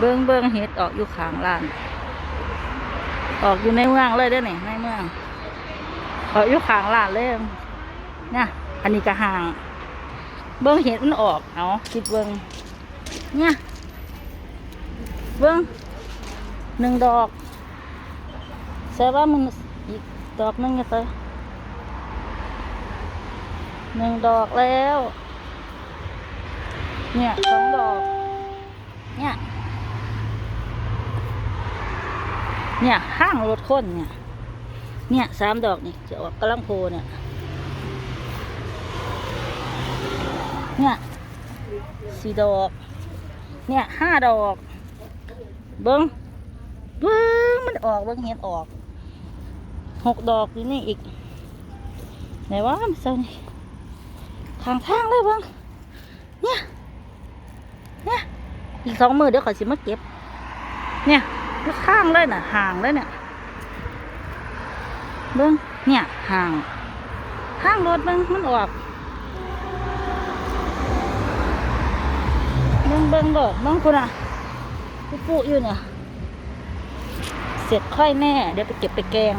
เบิ้งเบิ้งเห็ดออกอยู่ข้างร้าน ออกอยู่ในเมืองเลยเด้อนี่ในเมือง ออกอยู่ข้างร้านเลยเนี่ยอันนี้ก็ห่าง เบิ้งเห็ดมันออกเอาคิดเบิ้งเนี่ยเบิ้งหนึ่งดอกใช่ว่ามันอีกดอกหนึงจะเตหนึ่งดอกแล้ว เนี่ยสองดอก เนี่ย เนี่ยห้างรถคนเนี่ย เนี่ยสามดอกนี่จะออกกำลังโพเนี่ย เนี่ยสี่ดอก เนี่ยห้าดอก เบิ้งเบิ้งมันออกเบิ้งเห็ดออกหกดอกอยู่นี่อีกไหนวะมันเซนี่ทางทางเลยเบิ้งเนี่ย เนี่ย อีกสองมือเดี๋ยวขอสิมาเก็บ เนี่ย ข้างเลยน่ะห่างเลยเนี่ยเบิ้งเนี่ยห่างข้างรถเบิ้งมันออกเบิ้งเบิ้งดอกเบิ้งคุณอะปุ๊อยู่เนี่ยเสร็จค่อยแน่เดี๋ยวไปเก็บไปแกง